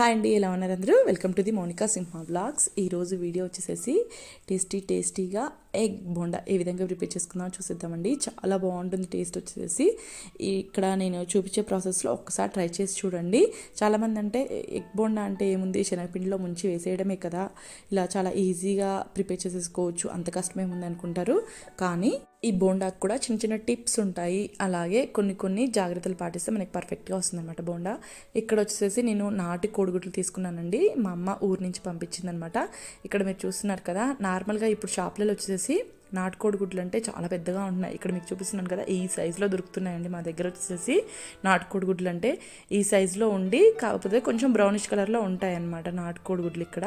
Hi అండి ఎలా ఉన్నారు అందరూ? Welcome to the Monika Simha blogs ఈరోజు వీడియో వచ్చేసేసి టేస్టీ టేస్టీగా ఎగ్ బోండా ఏ విధంగా ప్రిపేర్ చేసుకుందామో చూసిద్దామండి. చాలా బాగుంటుంది టేస్ట్ వచ్చేసి ఇక్కడ నేను చూపించే ప్రాసెస్లో ఒక్కసారి ట్రై చేసి చూడండి. చాలామంది అంటే ఎగ్ బోండా అంటే ఏముంది? శనగపిండిలో ముంచి వేసేయడమే కదా. ఇలా చాలా ఈజీగా ప్రిపేర్ చేసేసుకోవచ్చు. అంత కష్టమేముంది అనుకుంటారు. కానీ ఈ బోండాకు కూడా చిన్న చిన్న టిప్స్ ఉంటాయి. అలాగే కొన్ని కొన్ని జాగ్రత్తలు పాటిస్తే మనకి పర్ఫెక్ట్గా వస్తుందన్నమాట బోండా. ఇక్కడ వచ్చేసి నేను నాటి కోడిగుడ్లు తీసుకున్నానండి. మా అమ్మ ఊరు నుంచి పంపించిందనమాట ఇక్కడ మీరు చూస్తున్నారు కదా నార్మల్గా ఇప్పుడు షాప్లలో వచ్చేసి నాటుకోడి గుడ్లు అంటే చాలా పెద్దగా ఉంటున్నాయి. ఇక్కడ మీకు చూపిస్తున్నాను కదా ఈ సైజులో దొరుకుతున్నాయండి మా దగ్గర వచ్చేసి నాటుకోడి గుడ్లు అంటే ఈ సైజులో ఉండి కాకపోతే కొంచెం బ్రౌనిష్ కలర్లో ఉంటాయి అన్నమాట నాటుకోడి గుడ్లు ఇక్కడ.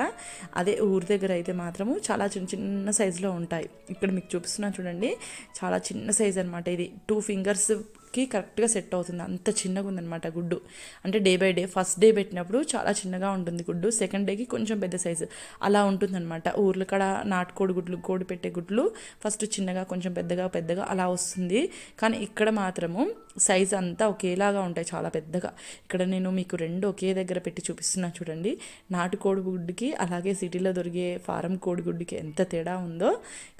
అదే ఊరి దగ్గర అయితే మాత్రము చాలా చిన్న చిన్న సైజులో ఉంటాయి. ఇక్కడ మీకు చూపిస్తున్నాను చూడండి చాలా చిన్న సైజ్ అనమాట ఇది. టూ ఫింగర్స్ కి కరెక్ట్గా సెట్ అవుతుంది. అంత చిన్నగా ఉందన్నమాట గుడ్డు. అంటే day by day first day పెట్టినప్పుడు చాలా చిన్నగా ఉంటుంది గుడ్డు. సెకండ్ డేకి కొంచెం పెద్ద సైజు. అలా ఉంటుందన్నమాట. ఊర్లో కాడ నాటుకోడి గుడ్లు కోడి పెట్టే గుడ్లు ఫస్ట్ చిన్నగా కొంచెం పెద్దగా పెద్దగా అలా వస్తుంది. కానీ ఇక్కడ మాత్రము సైజ్ అంతా ఒకేలాగా ఉంటాయి చాలా పెద్దగా. ఇక్కడ నేను మీకు రెండు ఒకే దగ్గర పెట్టి చూపిస్తున్నా చూడండి. నాటు కోడిగుడ్డుకి అలాగే సిటీలో దొరికే ఫారం కోడిగుడ్డుకి ఎంత తేడా ఉందో.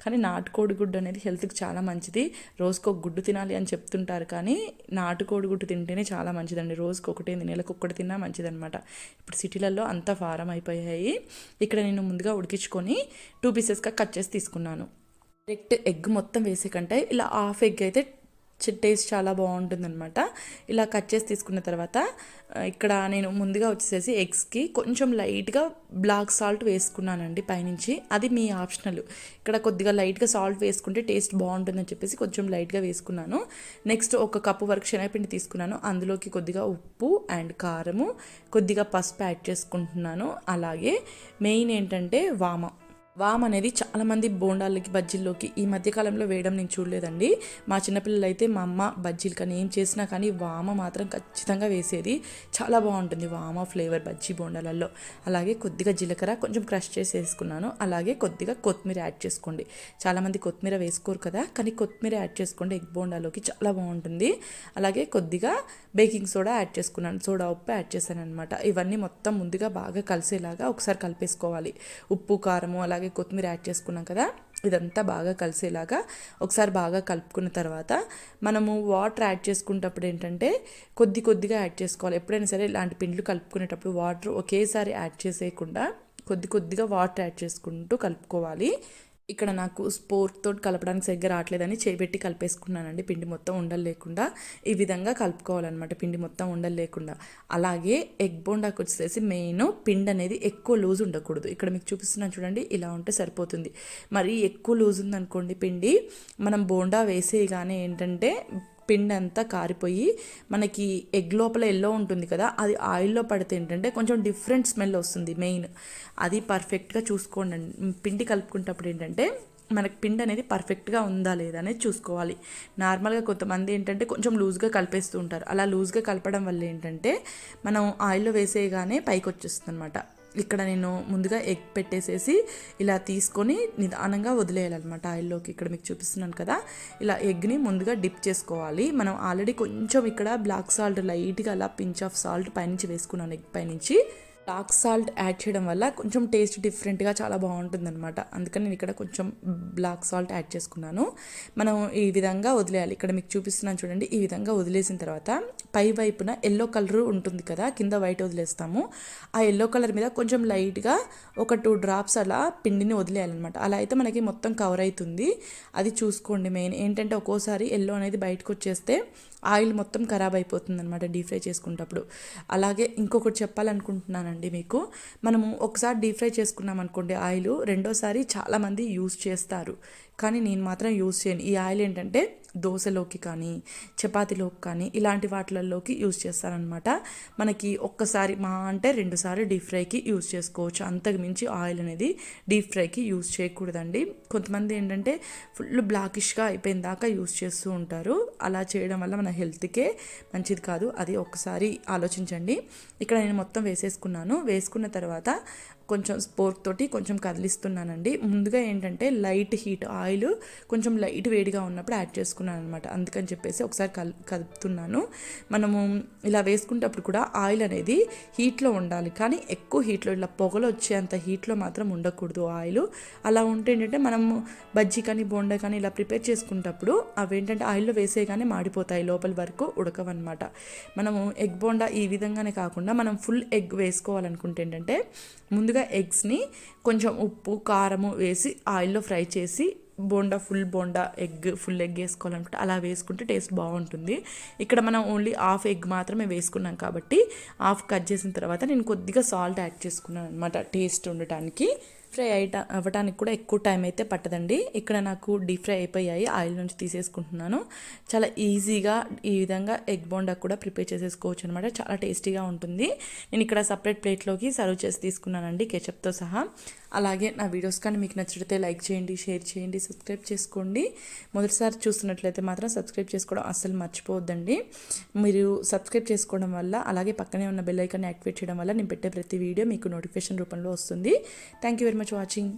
కానీ నాటు కోడిగుడ్డు అనేది హెల్త్కి చాలా మంచిది. రోజుకు ఒక గుడ్డు తినాలి అని చెప్తుంటారు కానీ నాటు కోడిగుడ్డు తింటేనే చాలా మంచిదండి. రోజుకు ఒకటే నెలకు ఒక్కటి తిన్నా మంచిదనమాట ఇప్పుడు సిటీలలో అంతా ఫారం అయిపోయాయి. ఇక్కడ నేను ముందుగా ఉడికించుకొని టూ పీసెస్గా కట్ చేసి తీసుకున్నాను. డైరెక్ట్ ఎగ్ మొత్తం వేసే కంటే ఇలా హాఫ్ ఎగ్ అయితే టేస్ట్ చాలా బాగుంటుందన్నమాట. ఇలా కట్ చేసి తీసుకున్న తర్వాత ఇక్కడ నేను ముందుగా వచ్చేసేసి ఎగ్స్కి కొంచెం లైట్గా బ్లాక్ సాల్ట్ వేసుకున్నానండి పైనుంచి. అది మీ ఆప్షనల్. ఇక్కడ కొద్దిగా లైట్గా సాల్ట్ వేసుకుంటే టేస్ట్ బాగుంటుందని చెప్పేసి కొంచెం లైట్గా వేసుకున్నాను. నెక్స్ట్ ఒక కప్పు వరకు శనగపిండి తీసుకున్నాను. అందులోకి కొద్దిగా ఉప్పు అండ్ కారము కొద్దిగా పసుపు యాడ్ చేసుకుంటున్నాను. అలాగే మెయిన్ ఏంటంటే వామ. వామ్ అనేది చాలామంది బోండాలకి బజ్జీల్లోకి ఈ మధ్యకాలంలో వేయడం నేను చూడలేదండి. మా చిన్నపిల్లలు అయితే మా అమ్మ బజ్జీలు కానీ ఏం చేసినా కానీ వామ మాత్రం ఖచ్చితంగా వేసేది. చాలా బాగుంటుంది వామ ఫ్లేవర్ బజ్జీ బోండాలలో అలాగే కొద్దిగా జీలకర్ర కొంచెం క్రష్ చేసి వేసుకున్నాను అలాగే కొద్దిగా కొత్తిమీర యాడ్ చేసుకోండి. చాలామంది కొత్తిమీర వేసుకోరు కదా కానీ కొత్తిమీర యాడ్ చేసుకోండి ఎగ్ బోండాలోకి చాలా బాగుంటుంది. అలాగే కొద్దిగా బేకింగ్ సోడా యాడ్ చేసుకున్నాను. సోడా ఉప్పు యాడ్ చేశాను అనమాట ఇవన్నీ మొత్తం ముందుగా బాగా కలిసేలాగా ఒకసారి కలిపేసుకోవాలి. ఉప్పు కారము అలాగే అలాగే కొత్తిమీర యాడ్ చేసుకున్నాం కదా ఇదంతా బాగా కలిసేలాగా ఒకసారి బాగా కలుపుకున్న తర్వాత మనము వాటర్ యాడ్ చేసుకునేటప్పుడు ఏంటంటే కొద్ది కొద్దిగా యాడ్ చేసుకోవాలి. ఎప్పుడైనా సరే ఇలాంటి పిండ్లు కలుపుకునేటప్పుడు వాటర్ ఒకేసారి యాడ్ చేసేయకుండా కొద్ది కొద్దిగా వాటర్ యాడ్ చేసుకుంటూ కలుపుకోవాలి. ఇక్కడ నాకు స్పోర్ట్తో కలపడానికి సరిగ్గా రావట్లేదని చేపెట్టి కలిపేసుకున్నానండి. పిండి మొత్తం ఉండలు లేకుండా. ఈ విధంగా కలుపుకోవాలన్నమాట పిండి మొత్తం ఉండలు లేకుండా. అలాగే ఎగ్ బోండాకు వచ్చేసి మెయిన్ పిండి అనేది ఎక్కువ లూజ్ ఉండకూడదు. ఇక్కడ మీకు చూపిస్తున్నాను చూడండి ఇలా ఉంటే సరిపోతుంది. మరి ఎక్కువ లూజ్ ఉందనుకోండి పిండి మనం బోండా వేసేయగానే ఏంటంటే పిండి అంతా కారిపోయి మనకి ఎగ్ లోపల ఎల్లో ఉంటుంది కదా అది ఆయిల్లో పడితే ఏంటంటే కొంచెం డిఫరెంట్ స్మెల్ వస్తుంది మెయిన్ అది పర్ఫెక్ట్గా చూసుకోండి. పిండి కలుపుకునేటప్పుడు ఏంటంటే మనకి పిండి అనేది పర్ఫెక్ట్గా ఉందా లేదా అనేది చూసుకోవాలి. నార్మల్గా కొంతమంది ఏంటంటే కొంచెం లూజ్గా కలిపేస్తూ ఉంటారు. అలా లూజ్గా కలపడం వల్ల ఏంటంటే మనం ఆయిల్లో వేసేయగానే పైకి వచ్చేస్తుంది అనమాట ఇక్కడ నేను ముందుగా ఎగ్ పెట్టేసేసి ఇలా తీసుకొని నిదానంగా వదిలేయాలన్నమాట ఆయిల్లోకి ఇక్కడ మీకు చూపిస్తున్నాను కదా. ఇలా ఎగ్ని ముందుగా డిప్ చేసుకోవాలి. మనం ఆల్రెడీ కొంచెం ఇక్కడ బ్లాక్ సాల్ట్ లైట్గా అలా పించ్ ఆఫ్ సాల్ట్ పైనుంచి వేసుకున్నాను ఎగ్ పైనుంచి. బ్లాక్ సాల్ట్ యాడ్ చేయడం వల్ల కొంచెం టేస్ట్ డిఫరెంట్గా చాలా బాగుంటుంది అనమాట అందుకని నేను ఇక్కడ కొంచెం బ్లాక్ సాల్ట్ యాడ్ చేసుకున్నాను. మనం ఈ విధంగా వదిలేయాలి. ఇక్కడ మీకు చూపిస్తున్నాను చూడండి. ఈ విధంగా వదిలేసిన తర్వాత పై వైపున ఎల్లో కలర్ ఉంటుంది కదా కింద వైట్ వదిలేస్తాము. ఆ ఎల్లో కలర్ మీద కొంచెం లైట్గా ఒక టూ డ్రాప్స్ అలా పిండిని వదిలేయాలన్నమాట. అలా అయితే మనకి మొత్తం కవర్ అవుతుంది అది చూసుకోండి మెయిన్. ఏంటంటే ఒక్కోసారి ఎల్లో అనేది బయటకు వచ్చేస్తే ఆయిల్ మొత్తం ఖరాబ్ అయిపోతుంది అనమాట డీప్ ఫ్రై చేసుకునేటప్పుడు. అలాగే ఇంకొకటి అండి మీకు. మనము ఒకసారి డీప్ ఫ్రై చేసుకున్నాం అనుకోండి ఆయిల్ రెండోసారి చాలామంది యూస్ చేస్తారు. కానీ నేను మాత్రం యూస్ చేయను. ఈ ఆయిల్ ఏంటంటే దోశలోకి కానీ చపాతీలోకి కానీ ఇలాంటి వాటిలలోకి యూస్ చేస్తారనమాట. మనకి ఒక్కసారి మా అంటే రెండుసార్లు డీప్ ఫ్రైకి యూస్ చేసుకోవచ్చు. అంతకు మించి ఆయిల్ అనేది డీప్ ఫ్రైకి యూజ్ చేయకూడదండి. కొంతమంది ఏంటంటే ఫుల్ బ్లాకిష్గా అయిపోయిన దాకా యూస్ చేస్తూ ఉంటారు. అలా చేయడం వల్ల మన హెల్త్కే మంచిది కాదు. అది ఒక్కసారి ఆలోచించండి. ఇక్కడ నేను మొత్తం వేసేసుకున్నాను. వేసుకున్న తర్వాత కొంచెం స్పోర్క్ తోటి కొంచెం కదిలిస్తున్నానండి. ముందుగా ఏంటంటే లైట్ హీట్ ఆయిల్ కొంచెం లైట్ వేడిగా ఉన్నప్పుడు యాడ్ చేసుకున్నాను అనమాట అందుకని చెప్పేసి ఒకసారి కల్ కలుపుతున్నాను. మనము ఇలా వేసుకునేటప్పుడు కూడా ఆయిల్ అనేది హీట్లో ఉండాలి. కానీ ఎక్కువ హీట్లో ఇలా పొగలు వచ్చేంత హీట్లో మాత్రం ఉండకూడదు ఆయిల్. అలా ఉంటే ఏంటంటే మనము బజ్జీ కానీ బోండా కానీ ఇలా ప్రిపేర్ చేసుకునేటప్పుడు అవి ఏంటంటే ఆయిల్లో వేసేగానే మాడిపోతాయి లోపల వరకు ఉడకవన్నమాట. మనము ఎగ్ బోండా ఈ విధంగానే కాకుండా మనం ఫుల్ ఎగ్ వేసుకోవాలనుకుంటే ఏంటంటే ముందుగా ఎగ్స్ని కొంచెం ఉప్పు కారము వేసి ఆయిల్లో ఫ్రై చేసి bonda full bonda egg full egg వేసుకోవాలనుకుంటే అలా వేసుకుంటే టేస్ట్ బాగుంటుంది. ఇక్కడ మనం ఓన్లీ హాఫ్ ఎగ్ మాత్రమే వేసుకున్నాం కాబట్టి హాఫ్ కట్ చేసిన తర్వాత నేను కొద్దిగా సాల్ట్ యాడ్ చేసుకున్నాను అనమాట టేస్ట్ ఉండటానికి. ఫ్రై అయిట అవ్వడానికి కూడా ఎక్కువ టైం అయితే పట్టదండి. ఇక్కడ నాకు డీప్ ఫ్రై అయిపోయాయి ఆయిల్ నుంచి తీసేసుకుంటున్నాను. చాలా ఈజీగా ఈ విధంగా ఎగ్ బోండా కూడా ప్రిపేర్ చేసేసుకోవచ్చు అనమాట చాలా టేస్టీగా ఉంటుంది. నేను ఇక్కడ సపరేట్ ప్లేట్లోకి సర్వ్ చేసి తీసుకున్నానండి కెచప్తో సహా. అలాగే నా వీడియోస్ కానీ మీకు నచ్చితే లైక్ చేయండి షేర్ చేయండి సబ్స్క్రైబ్ చేసుకోండి. మొదటిసారి చూస్తున్నట్లయితే మాత్రం సబ్స్క్రైబ్ చేసుకోవడం అస్సలు మర్చిపోవద్దండి. మీరు సబ్స్క్రైబ్ చేసుకోవడం వల్ల అలాగే పక్కనే ఉన్న బెల్ ఐకాన్ని యాక్టివేట్ చేయడం వల్ల నేను పెట్టే ప్రతి వీడియో మీకు నోటిఫికేషన్ రూపంలో వస్తుంది. Thank you very much watching